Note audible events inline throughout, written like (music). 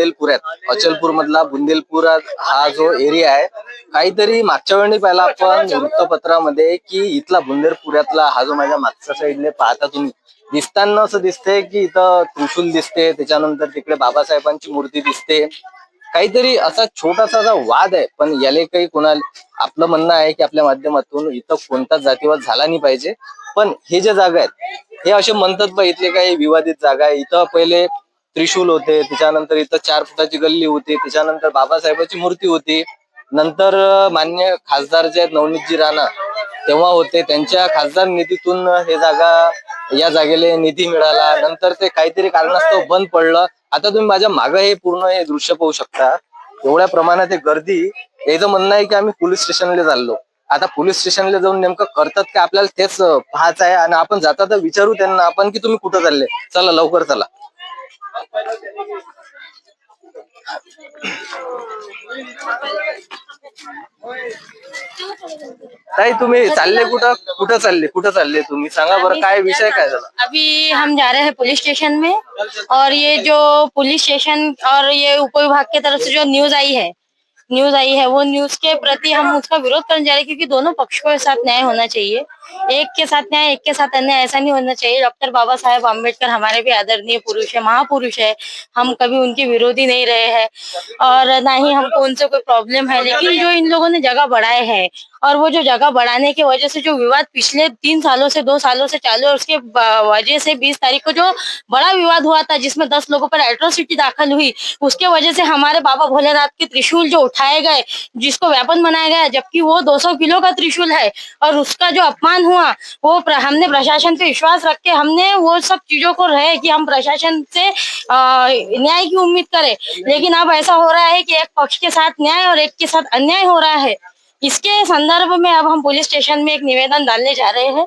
बुंदेलपूर आहेत. अचलपूर मधला बुंदेलपूर हा जो एरिया आहे काहीतरी मागच्या वेळी पाहिला आपण वृत्तपत्रामध्ये की इथला बुंदेलपुरातला हा जो माझ्या मागच्या साईडने पाहता तुम्ही दिसताना असं दिसते की इथं त्रिशूल दिसते त्याच्यानंतर तिकडे बाबासाहेबांची मूर्ती दिसते. काहीतरी असा छोटासा जो वाद आहे पण याले काही कोणाला आपलं म्हणणं आहे की आपल्या माध्यमातून इथं कोणताच जातीवाद झाला नाही पाहिजे. पण हे जे जागा आहेत हे असे म्हणतात बा इथले काही विवादित जागा आहे. इथं पहिले त्रिशूल होते त्याच्यानंतर इथं चार फुटाची गल्ली होती त्याच्यानंतर बाबासाहेबाची मूर्ती होती. नंतर मान्य खासदार जे आहेत नवनीतजी राणा तेव्हा होते. त्यांच्या खासदार निधीतून हे जागा या जागेला निधी मिळाला. नंतर ते काहीतरी कारणास्तव बंद पडलं. आता तुम्ही माझ्या मागं हे पूर्ण हे दृश्य पाहू शकता. एवढ्या प्रमाणात हे गर्दी याचं म्हणणं आहे की आम्ही पोलीस स्टेशनला चाललो. आता पोलीस स्टेशनला जाऊन नेमकं करतात का? आपल्याला तेच पाहायचं आहे. आणि आपण जाता तर विचारू त्यांना आपण की तुम्ही कुठं चालले? चला लवकर चला. ताई तुम्ही चालले कुठं? कुठं चालले? कुठं चालले तुम्ही? सांगा बरं काय विषय काय झाला? अभी हम जा रहे हैं पुलिस स्टेशन में और ये जो पुलिस स्टेशन और ये उप विभाग की तरफ़ से जो न्यूज़ आई है न्यूज़ आई है वो न्यूज़ के प्रति हम उसका विरोध करने जा रहे हैं क्योंकि दोनों पक्षों के साथ न्याय होना चाहिए। एक के साथ न्याय एक के साथ अन्याय ऐसा नहीं होना चाहिए। डॉक्टर बाबा साहेब अंबेडकर हमारे भी आदरणीय पुरुष है महापुरुष है। हम कभी उनके विरोधी नहीं रहे हैं। और ना ही हमको उनसे कोई प्रॉब्लम है लेकिन जो इन लोगों ने जगह बढ़ाए हैं और वो जो जगह बढ़ाने की वजह से जो विवाद पिछले तीन सालों से दो सालों से चालू है उसके वजह से बीस तारीख को जो बड़ा विवाद हुआ था जिसमें दस लोगों पर एट्रोसिटी दाखिल हुई उसके वजह से हमारे बाबा भोलेनाथ के त्रिशूल जो उठाए गए जिसको वेपन बनाया गया जबकि वो 200 किलो का त्रिशूल है और उसका जो अपमान हुआ वो प्र, हमने प्रशासन पे विश्वास रख के हमने वो सब चीज़ों को रहे कि हम प्रशासन से न्याय की उम्मीद करें। लेकिन अब ऐसा हो रहा है कि एक पक्ष के साथ न्याय और एक के साथ अन्याय हो रहा है। इसके संदर्भ में अब हम पुलिस स्टेशन में एक निवेदन डालने जा रहे हैं।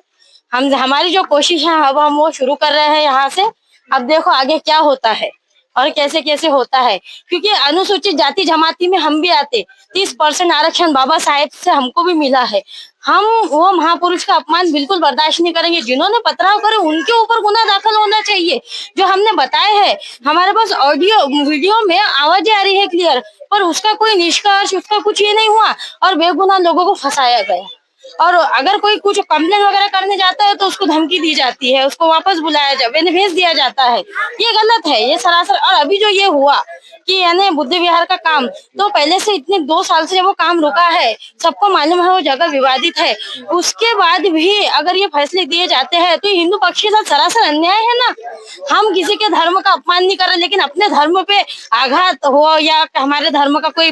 हम, हमारी जो कोशिश है, अब हम वो शुरू कर रहे हैं यहाँ से। अब देखो आगे क्या होता है और कैसे कैसे होता है। क्योंकि अनुसूचित जाति जमाती में हम भी आते। तीस परसेंट आरक्षण बाबा साहेब से हमको भी मिला है। हम वो महापुरुष का अपमान बिल्कुल बर्दाश्त नहीं करेंगे। जिन्होंने पथराव करे, उनके ऊपर गुना दाखिल होना चाहिए। जो हमने बताया है, हमारे पास ऑडियो, वीडियो में आवाज़ें आ रही है क्लियर पर उसका कोई निष्कर्ष उसका कुछ ये नहीं हुआ और बेगुनाह लोगों को फंसाया गया। और अगर कोई कुछ कंप्लेन वगैरह करने जाता है तो उसको धमकी दी जाती है, उसको वापस बुलाया जा भेज दिया जाता है। ये गलत है, ये सरासर, और अभी जो ये हुआ कि यानी बुद्ध विहार का काम तो पहले से इतने दो साल से वो काम रुका है, सबको मालूम है वो जगह विवादित है। उसके बाद भी अगर ये फैसले दिए जाते हैं तो हिंदू पक्ष के साथ सरासर अन्याय है ना? हम किसी के धर्म का अपमान नहीं कर रहे, लेकिन अपने धर्म पे आघात हो या हमारे धर्म का कोई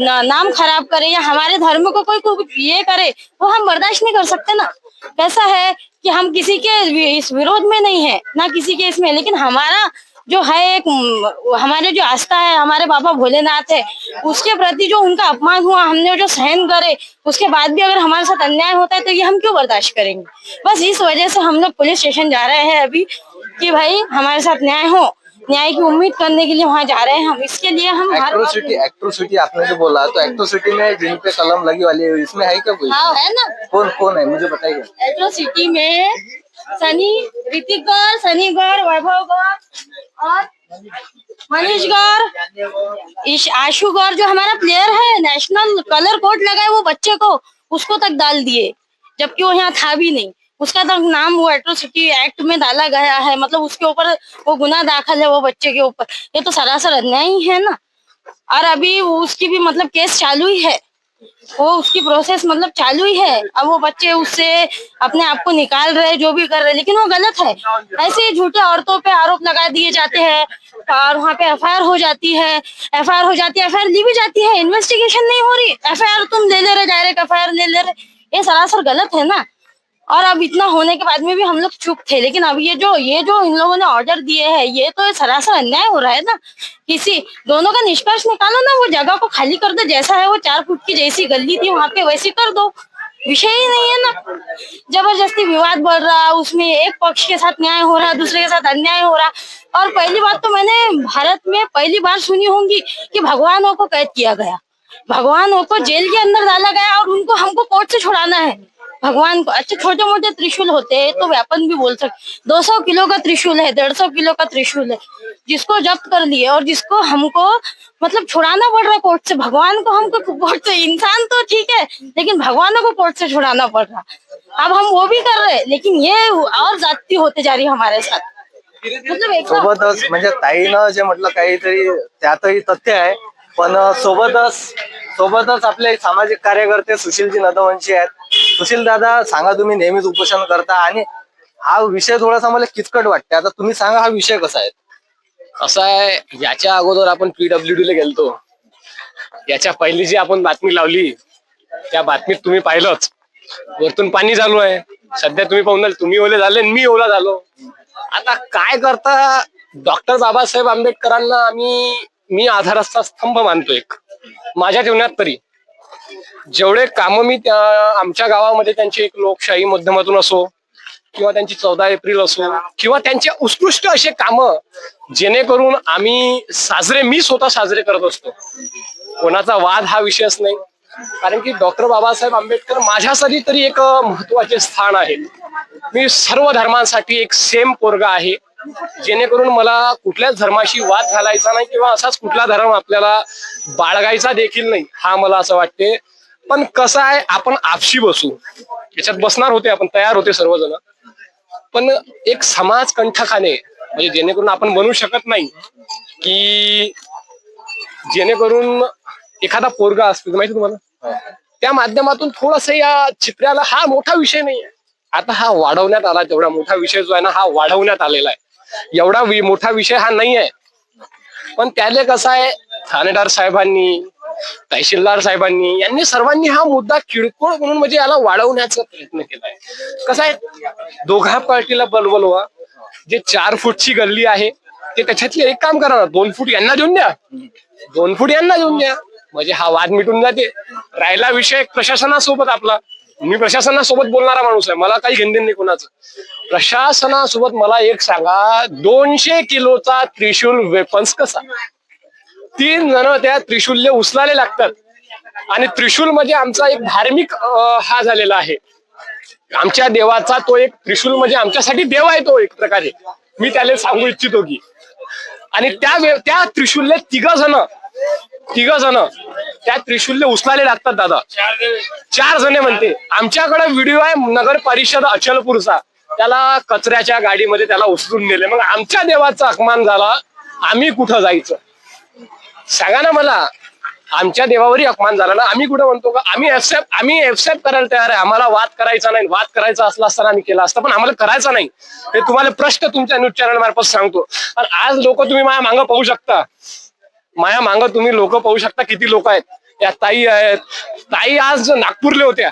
नाम खराब करे या हमारे धर्म को कोई ये करे वो हम बर्दाश्त नहीं कर सकते ना। कैसा है कि हम किसी के इस विरोध में नहीं है, ना किसी के इसमें। लेकिन हमारा जो है एक हमारे जो आस्था है, हमारे बाबा भोलेनाथ है, उसके प्रति जो उनका अपमान हुआ, हमने जो सहन करे, उसके बाद भी अगर हमारे साथ अन्याय होता है तो ये हम क्यों बर्दाश्त करेंगे? बस इस वजह से हम लोग पुलिस स्टेशन जा रहे हैं अभी कि भाई हमारे साथ न्याय हो। न्याय की उम्मीद करने के लिए वहाँ जा रहे हैं हम। इसके लिए हम एक्ट्रोसिटी एक्ट्रोसिटी आपने जो बोला तो एक्ट्रोसिटी में जिन पे कलम लगी वाली है इसमें है क्या कोई? हाँ है ना? कौन कौन है? मुझे बताइए। एट्रोसिटी में सनी ऋतिक गौर सनी गौर वैभव गौर और मनीष गौर इश आशु गौर जो हमारा प्लेयर है नेशनल कलर कोड लगाए वो बच्चे को उसको तक डाल दिए जबकि वो यहाँ था भी नहीं। उसका तक नाम वो एट्रोसिटी एक्ट में डाला गया है। मतलब उसके ऊपर वो गुना दाखिल है वो बच्चे के ऊपर। ये तो सरासर अन्याय ही है ना? और अभी उसकी भी मतलब केस चालू ही है। वो उसकी प्रोसेस मतलब चालू ही है। अब वो बच्चे उससे अपने आप को निकाल रहे जो भी कर रहे लेकिन वो गलत है। ऐसे ही झूठे औरतों पे आरोप लगा दिए जाते हैं और वहाँ पे एफआईआर हो जाती है। एफआईआर हो जाती है। एफआईआर ली भी जाती है। इन्वेस्टिगेशन नहीं हो रही। एफआईआर तुम ले ले रहे डायरेक्ट एफआईआर ले ले रहे। ये सरासर गलत है ना? और अब इतना होने के बाद में भी हम लोग चुप थे, लेकिन अब ये जो ये जो इन लोगों ने ऑर्डर दिए हैं, ये तो सरासर अन्याय हो रहा है ना। किसी, दोनों का निष्कर्ष निकालो ना, वो जगह को खाली कर दो, जैसा है वो चार फुट की जैसी गली थी, वहाँ पे वैसी कर दो। विषय ही नहीं है ना। ज़बरदस्ती विवाद बढ़ रहा, उसमें एक पक्ष के साथ न्याय हो रहा, दूसरे के साथ अन्याय हो रहा। और पहली बात तो मैंने भारत में पहली बार सुनी होंगी कि भगवानों को कैद किया गया। भगवानों को जेल के अंदर डाला गया और उनको हमको कोर्ट से छुड़ाना है। भगवान को अच्छे छोटे मोटे त्रिशूल होते हैं तो व्यापन भी बोल सकते दो सौ किलो का त्रिशूल है, डेढ़ सौ किलो का त्रिशूल है, जिसको जब्त कर लिए और जिसको हमको मतलब छुड़ाना पड़ रहा है कोर्ट से। भगवान को हमको कोर्ट से, इंसान तो ठीक है, लेकिन भगवानों को कोर्ट से छुड़ाना पड़ रहा। अब हम वो भी कर रहे हैं, लेकिन ये और जाती होते जा रही है हमारे साथ। मतलब एकदम सोबतच म्हणजे ताईनं जे म्हटलं, काहीतरी त्यातही तथ्य आहे, पण सोबतच सोबतच सामाजिक कार्यकर्ते सुशीलजी नदवंशी सुशील दादा सांगा तुम्ही नेहमीच उपोषण करता आणि हा विषय थोडासा मला किचकट वाटते आता तुम्ही सांगा हा विषय कसा आहे? असा आहे याच्या अगोदर आपण पीडब्ल्यू डी ला गेलतो. याच्या पहिली जी आपण बातमी लावली त्या बातमीत तुम्ही पाहिलंच. वरतून पाणी चालू आहे. सध्या तुम्ही पाहून तुम्ही ओले झाले आणि मी ओला झालो. आता काय करता डॉक्टर बाबासाहेब आंबेडकरांना आम्ही मी आधाराचा स्तंभ मानतो एक. माझ्या जीवनात तरी. जेवढे कामं मी त्या आमच्या गावामध्ये त्यांची एक लोकशाही माध्यमातून असो किंवा त्यांची चौदा एप्रिल असो किंवा त्यांचे उत्कृष्ट असे कामं जेणेकरून आम्ही साजरे मी स्वतः साजरे करत असतो. कोणाचा वाद हा विषयच नाही. कारण की डॉक्टर बाबासाहेब आंबेडकर माझ्यासाठी तरी एक महत्त्वाचे स्थान आहे मी सर्व धर्मांसाठी एक सेम पोरगा आहे. जेणेकरून मला कुठल्याच धर्माशी वाद घालायचा नाही किंवा असाच कुठला धर्म आपल्याला बाळगायचा देखील नाही हा मला असं वाटते. पण कसं आहे आपण आपशी बसू. याच्यात बसणार होते आपण तयार होते सर्वजण. पण एक समाज कंठकाने म्हणजे जेणेकरून आपण बनू शकत नाही की जेणेकरून एखादा पोरगा असतो माहिती तुम्हाला? त्या माध्यमातून थोडस या चित्राला हा मोठा विषय नाही आता हा वाढवण्यात आला तेवढा मोठा विषय जो आहे ना हा वाढवण्यात आलेला आहे. एवढा वि- मोठा विषय हा नाही आहे पण त्याले कसं आहे ठाणेदार साहेबांनी तहसीलदार साहेबांनी यांनी सर्वांनी हा मुद्दा किळकोळ म्हणून म्हणजे याला वाढवण्याचा प्रयत्न केलाय. कसा आहे? दोघा पार्टीला बलबलवा जे चार फूटची गल्ली आहे ते त्याच्यातले एक काम करा ना दोन फूट यांना देऊन द्या. दोन फूट यांना देऊन द्या. म्हणजे हा वाद मिटून जाते. राहिला विषय प्रशासनासोबत आपला. मी प्रशासनासोबत बोलणारा माणूस आहे मला काही घेणदेण नाही कोणाचं. प्रशासनासोबत मला एक सांगा दोनशे किलोचा त्रिशूल वेपन्स कसा? तीन जण त्या त्रिशूल्य उचलाले लागतात. आणि त्रिशूल म्हणजे आमचा एक धार्मिक हा झालेला आहे. आमच्या देवाचा तो एक त्रिशूल म्हणजे आमच्यासाठी देव आहे तो एक प्रकारे. मी त्याला सांगू इच्छितो की. आणि त्या त्या त्रिशूल्य तिघ जण तिघ जण त्या त्रिशूल्य उचलाले लागतात दादा. चार जण म्हणते. आमच्याकडे व्हिडिओ आहे नगर परिषद अचलपूरचा. त्याला कचऱ्याच्या गाडीमध्ये त्याला उचलून नेले. मग आमच्या देवाचा अपमान झाला. आम्ही कुठं जायचं? सांगा ना मला. आमच्या देवावरही अपमान झाला ना आम्ही कुठं म्हणतो का? आम्ही एक्सेप्ट आम्ही एक्सेप्ट करायला तयार आहे. आम्हाला वाद करायचा नाही. वाद करायचा असला असताना आम्ही केला असता पण आम्हाला करायचा नाही. हे तुम्हाला प्रश्न तुमच्या न्यूज चॅनल मार्फत सांगतो. आणि आज लोक तुम्ही माया मागं पाहू शकता. माया मागं तुम्ही लोक पाहू शकता किती लोक आहेत. त्या ताई आहेत. ताई आज नागपूरले होत्या.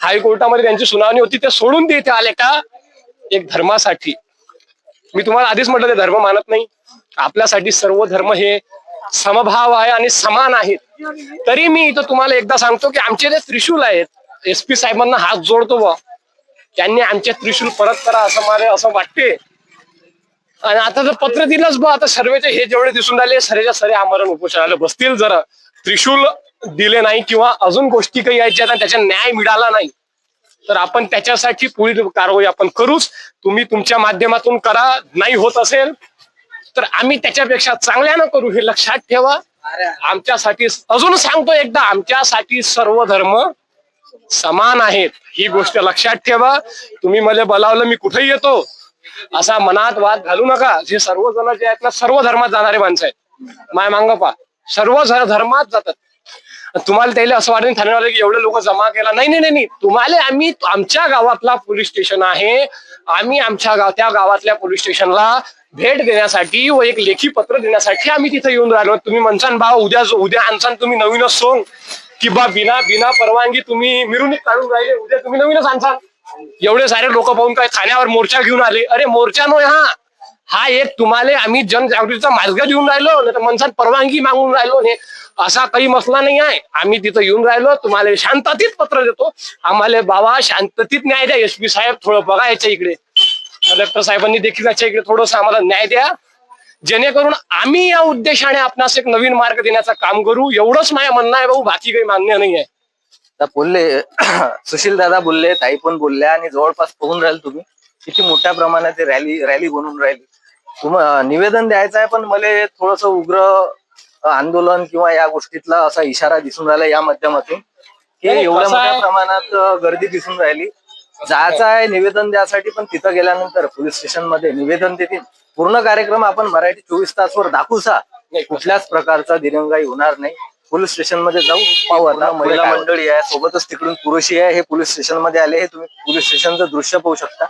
हायकोर्टामध्ये त्यांची सुनावणी होती. ते सोडून ते इथे आले का? एक धर्मासाठी. मी तुम्हाला आधीच म्हटलं ते धर्म मानत नाही. आपल्यासाठी सर्व धर्म हे समभाव आहे आणि समान आहेत. तरी मी इथं तुम्हाला एकदा सांगतो की आमचे जे त्रिशूल आहेत एस पी साहेबांना हात जोडतो बा त्यांनी आमचे त्रिशूल परत करा असं मला असं वाटते. आणि आता जर पत्र दिलंच बा आता सर्वेचे हे जेवढे दिसून राहिले सरेच्या सरे आमरण उपोषणाला बसतील जर. त्रिशूल दिले नाही किंवा अजून गोष्टी काही यायच्या त्याचा न्याय मिळाला नाही तर आपण त्याच्यासाठी पुढील कारवाई आपण करूच. तुम्ही तुमच्या माध्यमातून करा. नाही होत असेल तर आम्ही त्याच्यापेक्षा चांगल्यानं करू हे लक्षात ठेवा. आमच्यासाठी अजून सांगतो एकदा आमच्यासाठी सर्व धर्म समान आहेत ही गोष्ट लक्षात ठेवा. तुम्ही मला बोलावलं मी कुठेही येतो. असा मनात वाद घालू नका. जे सर्व जण जे आहेत ना सर्व धर्मात जाणारे माणसं आहेत. माय मांग पा सर्व धर्मात जातात. तुम्हाला त्याला असं वाटेल ठाणेवाले की एवढे लोक जमा केला. नाही नाही नाही नाही. तुम्हाला आम्ही आमच्या गावातला पोलीस स्टेशन आहे. आम्ही आमच्या गाव त्या गावातल्या पोलीस स्टेशनला भेट देण्यासाठी व एक लेखी पत्र देण्यासाठी आम्ही तिथे येऊन राहिलो. तुम्ही म्हणसान भाव उद्या उद्या आणसान तुम्ही नवीनच सोंग की बा बिना बिना परवानगी तुम्ही मिरवणूक काढून राहिले उद्या तुम्ही नवीनच आणसान. एवढे सारे लोक पाहून काय खाण्यावर मोर्चा घेऊन आले. अरे मोर्चा नो हा. हा एक तुम्हाला आम्ही जनजागृतीचा मार्ग देऊन राहिलो. नाही तर मनसान परवानगी मागून राहिलो हे असा काही मसला नाही आहे. आम्ही तिथं येऊन राहिलो. तुम्हाला शांततेत पत्र देतो. आम्हाला बाबा शांततेत न्याय द्या. एस पी साहेब थोडं बघा याच्या इकडे. कलेक्टर साहेबांनी देखील याच्या इकडे थोडस आम्हाला न्याय द्या. जेणेकरून आम्ही या उद्देशाने आपणास एक नवीन मार्ग देण्याचं काम करू. एवढंच माझ्या म्हणणं आहे भाऊ बाकी काही मान्य नाही आहे तर बोलले (clears throat) सुशील दादा बोलले ताई पण बोलल्या आणि जवळपास पाहून राहील तुम्ही. किती मोठ्या प्रमाणात रॅली रॅली बनवून राहिली. तुम निवेदन द्यायचं आहे पण मला थोडस उग्र आंदोलन किंवा या गोष्टीतला असा इशारा दिसून राहिला या माध्यमातून. की एवढ्या मोठ्या प्रमाणात गर्दी दिसून राहिली. जायचं आहे निवेदन द्यासाठी पण तिथं गेल्यानंतर पोलीस स्टेशनमध्ये निवेदन देतील. पूर्ण कार्यक्रम आपण मराठी चोवीस तासवर दाखवूसा कुठल्याच प्रकारचा दिरंगाई होणार नाही. पोलीस स्टेशनमध्ये जाऊ पाहू आता महिला मंडळी आहे सोबतच तिकडून पुरुषी आहे हे पोलीस स्टेशनमध्ये आले हे तुम्ही पोलीस स्टेशनचं दृश्य पाहू शकता.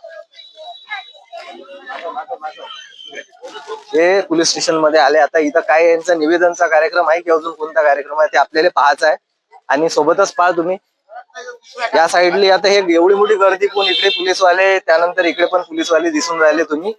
हे पोलीस स्टेशनमध्ये आले. आता इथं काय यांचा निवेदनचा कार्यक्रम आहे की अजून कोणता कार्यक्रम आहे ते आपल्याला पाहायचं आहे. आणि सोबतच पहा तुम्ही या साईडली आता हे एवढी मोठी गर्दी कोण इकडे पोलीसवाले त्यानंतर इकडे पण पोलीसवाले दिसून राहिले तुम्ही.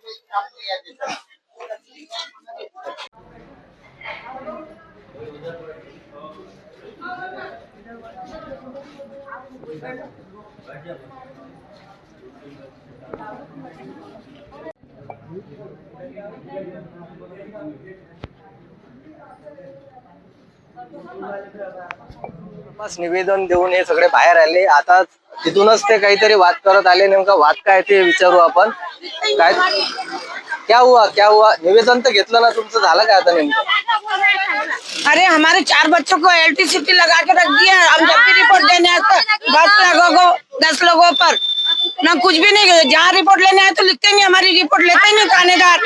बस निवेदन देऊन हे सगळे बाहेर आले. आता तिथूनच ते काहीतरी वाद करत आले. नेमका वाद काय ते विचारू आपण. काय? क्या हुआ? क्या हुआ? निवेदन तर घेतलं ना. तुमचं झालं काय आता नेमकं? अरे हमारे चार बच्चों को इलेक्ट्रिसिटी लगा के रख दिया. हम जब भी रिपोर्ट देने आते दस लोगों को दस लोगों पर. ना कुछ भी नहीं जहाँ रिपोर्ट लेने आए तो लिखते नहीं हमारी रिपोर्ट लेते नहीं थानेदार।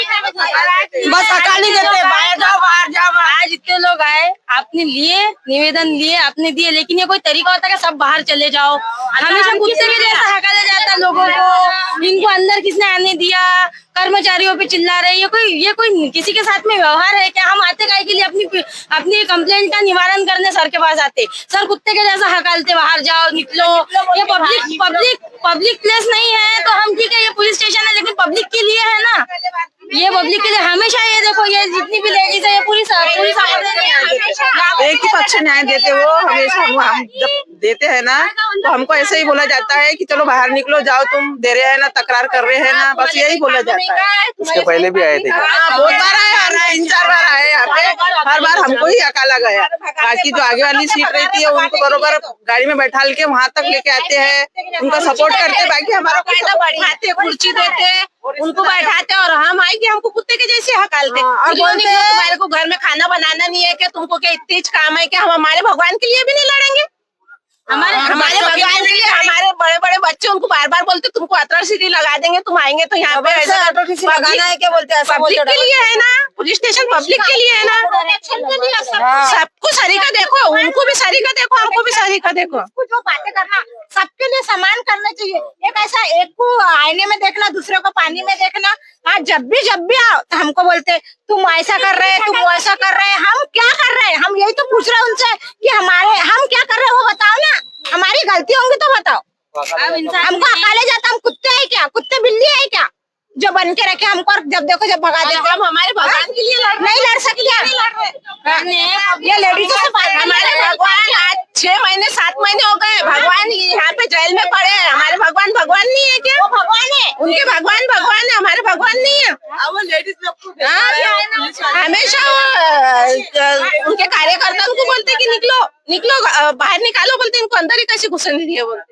बस अकाली देते हैं, बाहर जाओ बाहर जाओ आज इतने लोग आए आपने लिए निवेदन लिए आपने दिए लेकिन ये कोई तरीका होता है सब बाहर चले जाओ। हमेशा कुत्ते के जैसा जाता है लोगों को। इनको अंदर किसने आने दिया? कर्मचारियों पे चिल्ला रहे ये कोई ये कोई किसी के साथ में व्यवहार है क्या? हम आते काय के लिए अपनी अपनी कंप्लेंट का निवारण करने सर के पास आते? सर कुत्ते के जैसा हकालते बाहर जाओ निकलो। ये पब्लिक पब्लिक पब्लिक प्लेस नहीं है तो हम ठीक है ये पुलिस स्टेशन है लेकिन पब्लिक के लिए है ना ये पब्लिक के लिए हमेशा ये देखो ये जितनी भी लेडीज़ है ये पूरी पूरी एक ही पक्ष न्याय देते वो हमेशा हम, हम जब देते हैं ना तो हमको ऐसे ही बोला जाता है कि चलो बाहर निकलो जाओ तुम दे रहे हैं ना तकरार कर रहे हैं ना बस यही बोला जाता है उसके पहले भी आए थे? हाँ, बहुत बार आए तीन चार बार आए यहाँ पे। हर बार हमको ही अकाला गया बाकी जो आगे वाली सीट रहती है उनको बरोबर गाड़ी में बैठा के वहाँ तक लेके आते हैं। उनका सपोर्ट करते बाकी हमारा बैठाते कुर्सी देते उनको बैठाते और हम आएँगे हमको कुत्ते के जैसे हकालते हाँ, और बोलते तुम्हारे को घर में खाना बनाना नहीं है क्या? तुमको क्या इतनी काम है क्या? हम हमारे भगवान के लिए भी नहीं लड़ेंगे। हमारे हमारे भगवान के लिए हमारे बड़े बड़े बच्चे उनको बार बार बोलते तुमको अट्रॉसिटी लगा देंगे तुम आएंगे तो यहाँ पे ऐसा लगाना है क्या बोलते हैं? ऐसा पब्लिक के लिए है ना? पुलिस स्टेशन पब्लिक के लिए है ना? हाँ। सबको सरीका देखो उनको भी सरीका देखो हमको भी सरीका देखो। जो बातें करना सबके लिए समान करना चाहिए। एक ऐसा एक को आईने में देखना दूसरे को पानी में देखना। हाँ जब भी जब भी आओ तो हमको बोलते तुम ऐसा कर रहे हैं तुम वैसा कर रहे हैं हम क्या कर रहे हैं? हम यही तो पूछ रहे हैं उनसे कि हमारे हम क्या कर रहे हैं वो बताओ ना। हमारी गलती होंगी तो बताओ। हमको अकाले जाता हम कुत्ते हैं क्या? कुत्ते बिल्ली है क्या? जो बन के रखे हमको और जब देखो जब भगा देते हम हमारे भगवान के लिए लड़ नहीं लड़ सकते ये लेडीजों से बात हमारे भगवान आज छह महीने सात महीने हो गए भगवान यहाँ पे जेल में पड़े हैं। हमारे भगवान भगवान नहीं है क्या? वो भगवान है। उनके भगवान भगवान है हमारे भगवान नहीं है। वो लेडीज़ हाँ, हमेशा उनके कार्यकर्ता उनको बोलते कि निकलो निकलो बाहर निकालो बोलते इनको अंदर ही कैसे घुसने दिए बोलते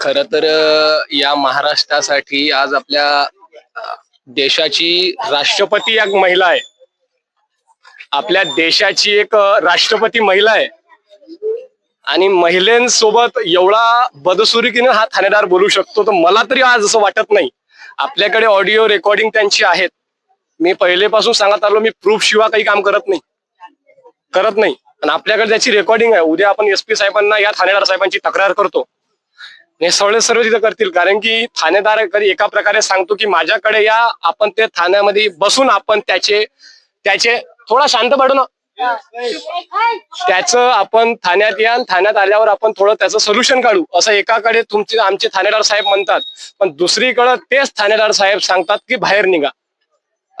खर तर या महाराष्ट्रासाठी आज आपल्या देशाची राष्ट्रपती एक महिला आहे. आपल्या देशाची एक राष्ट्रपती महिला आहे. आणि महिलांसोबत एवढा बदसुरीकीने हा ठाणेदार बोलू शकतो तर मला तरी आज असं वाटत नाही. आपल्याकडे ऑडिओ रेकॉर्डिंग त्यांची आहेत. मी पहिलेपासून सांगत आलो मी प्रूफ शिवाय काही काम करत नाही. करत नाही. आणि आपल्याकडे त्याची रेकॉर्डिंग आहे. उद्या आपण एस पी साहेबांना या ठाणेदार साहेबांची तक्रार करतो. हे सगळे सर्व तिथं करतील. कारण की ठाणेदार कधी एका प्रकारे सांगतो की माझ्याकडे या आपण ते ठाण्यामध्ये बसून आपण त्याचे त्याचे थोडा शांत पडू ना. त्याच आपण ठाण्यात या ठाण्यात आल्यावर आपण थोडं त्याचं सोल्युशन काढू. असं एकाकडे तुमचे आमचे ठाणेदार साहेब म्हणतात. पण दुसरीकडे तेच ठाणेदार साहेब सांगतात की बाहेर निघा.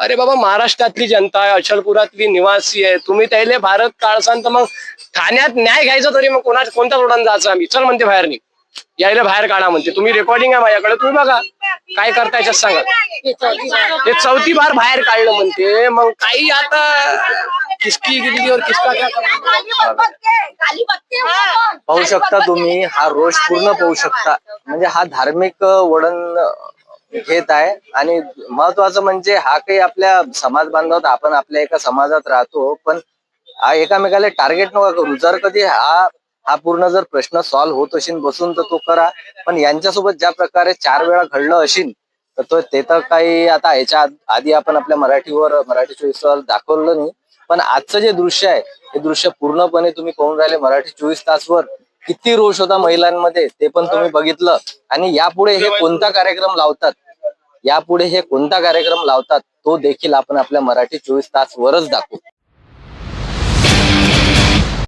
अरे बाबा महाराष्ट्रातली जनता आहे अचलपुरातली निवासी आहे. तुम्ही त्याले भारत काढसान तर मग ठाण्यात न्याय घ्यायचा तरी मग कोणा कोणत्या रोडाने जायचं आम्ही? चल म्हणते बाहेर निघ. यायला बाहेर काढा म्हणते. तुम्ही रेकॉर्डिंग आहे माझ्याकडे तुम्ही बघा. काय करता याच्यात सांगा. ते चौथी बार बाहेर काढलं म्हणते. मग काही आता किसकी गिरली किसका पाहू शकता तुम्ही हा रोष पूर्ण पाहू शकता. म्हणजे हा धार्मिक वळण घेत आहे. आणि महत्वाचं म्हणजे हा काही आपल्या समाज बांधवात आपण आपल्या एका समाजात राहतो पण हा एकामेकाला टार्गेट नका करू. जर कधी हा हा पूर्ण जर प्रश्न सॉल्व्ह होत असेल बसून तर तो करा. पण यांच्यासोबत ज्या प्रकारे चार वेळा घडलं असेल तर तो ते तर काही आता याच्या आधी आपण आपल्या मराठीवर मराठी चोवीसवर दाखवलं नाही. पण आजचं जे दृश्य आहे हे दृश्य पूर्णपणे तुम्ही पाहून राहिले मराठी चोवीस तासवर. किती रोष होता महिलांमध्ये ते पण तुम्ही बघितलं. आणि यापुढे हे कोणता कार्यक्रम लावतात? यापुढे हे कोणता कार्यक्रम लावतात? तो देखील आपण आपल्या मराठी चोवीस तास वरच दाखवू.